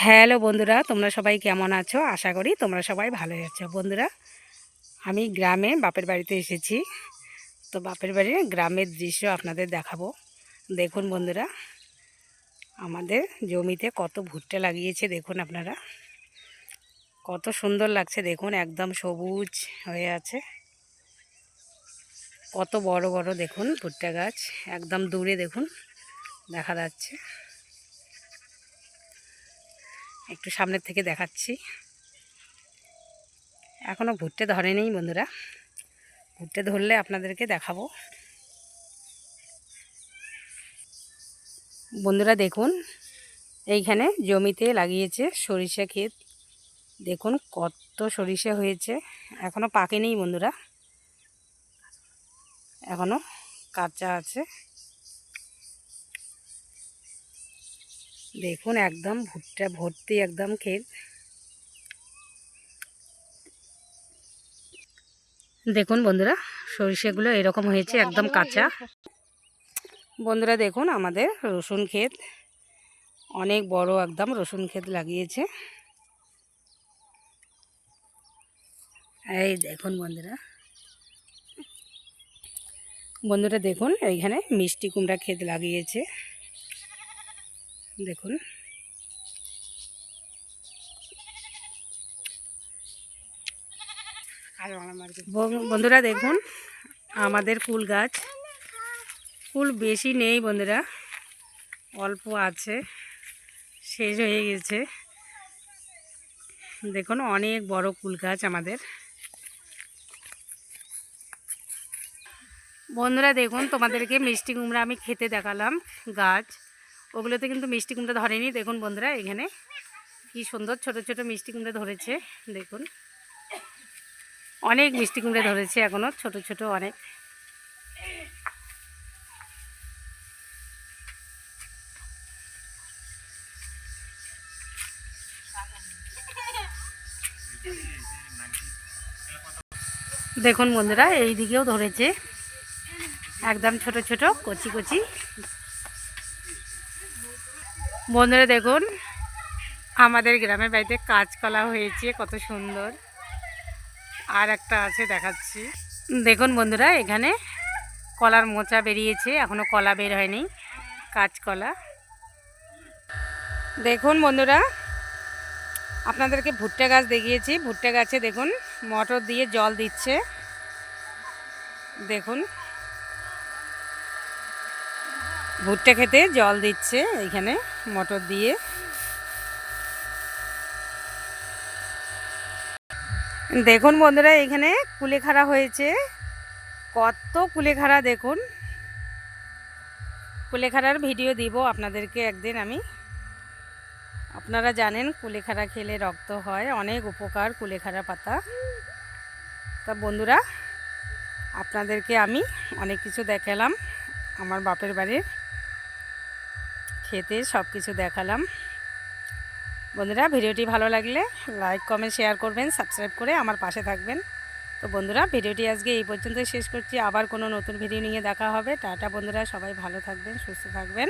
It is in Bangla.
হ্যালো বন্ধুরা, তোমরা সবাই কেমন আছো? আশা করি তোমরা সবাই ভালো আছো। বন্ধুরা, আমি গ্রামে বাপের বাড়িতে এসেছি। তো বাপের বাড়ির গ্রামের দৃশ্য আপনাদের দেখাবো। দেখুন বন্ধুরা, আমাদের জমিতে কত ভুট্টা লাগিয়েছে, দেখুন আপনারা। কত সুন্দর লাগছে, দেখুন, একদম সবুজ হয়ে আছে। কত বড় বড়, দেখুন, ভুট্টা গাছ। একদম দূরে, দেখুন, দেখা যাচ্ছে। একটু সামনের থেকে দেখাচ্ছি। এখনও ভুট্টে ধরেনি বন্ধুরা। ভুট্টে ধরলে আপনাদেরকে দেখাবো। বন্ধুরা দেখুন, এইখানে জমিতে লাগিয়েছে সরিষা ক্ষেত। দেখুন কত সরিষা হয়েছে। এখনও পাকেনি বন্ধুরা। এখনও কাঁচা আছে। দেখুন, একদম ভুট্টা ভর্তি একদম ক্ষেত দেখুন বন্ধুরা, সরিষাগুলো এরকম হয়েছে, একদম কাঁচা। বন্ধুরা দেখুন, আমাদের রসুন ক্ষেত অনেক বড় একদম রসুন ক্ষেত লাগিয়েছে। এই দেখুন বন্ধুরা। বন্ধুরা দেখুন, এইখানে মিষ্টি কুমড়া ক্ষেত লাগিয়েছে। দেখুন। বন্ধুরা দেখুন, আমাদের ফুল গাছ। ফুল বেশি নেই বন্ধুরা, অল্প আছে, শেষ হয়ে গেছে। দেখুন, অনেক বড় ফুল গাছ আমাদের। বন্ধুরা দেখুন, তোমাদেরকে মিষ্টি কুমড়া আমি খেতে দেখালাম গাছ। ওগুলোতে কিন্তু মিষ্টি কুমড়া ধরেনি। দেখুন বন্ধুরা, এখানে কি সুন্দর ছোট ছোট মিষ্টি কুমড়া ধরেছে। দেখুন, অনেক মিষ্টি কুমড়া ধরেছে এখনও ছোট ছোট অনেক। দেখুন বন্ধুরা এই দিকেও ধরেছে। একদম ছোট ছোট, কচি কচি। বন্ধুরা দেখুন, আমাদের গ্রামের বাড়িতে কাঁচকলা হয়েছে, কত সুন্দর। আর একটা আছে দেখাচ্ছি। দেখুন বন্ধুরা, এখানে কলার মোচা বেরিয়েছে এখনও কলা বের হয়নি, কাঁচকলা। দেখুন বন্ধুরা, আপনাদেরকে ভুট্টা গাছ দেখিয়েছি। ভুট্টা গাছে দেখুন, মটর দিয়ে জল দিচ্ছে। দেখুন, ভুট্টা খেতে জল দিচ্ছে এইখানে মোটর দিয়ে। দেখুন বন্ধুরা, এখানে কুলেখাড়া হয়েছে। কত কুলেখাড়া দেখুন। কুলেখাড়ার ভিডিও দিব আপনাদেরকে একদিন আমি। আপনারা জানেন কুলেখাড়া খেলে রক্ত হয়, অনেক উপকার কুলেখাড়া পাতা। তা বন্ধুরা, আপনাদেরকে আমি অনেক কিছু দেখালাম আমার বাপের বাড়ির। খেতে সব কিছু দেখালাম। বন্ধুরা, ভিডিওটি ভালো লাগলে লাইক, কমেন্ট, শেয়ার করবেন, সাবস্ক্রাইব করে আমার পাশে থাকবেন। তো বন্ধুরা, ভিডিওটি আজকে এই পর্যন্তই শেষ করছি। আবার কোনো নতুন ভিডিও নিয়ে দেখা হবে। টাটা বন্ধুরা, সবাই ভালো থাকবেন, সুস্থ থাকবেন।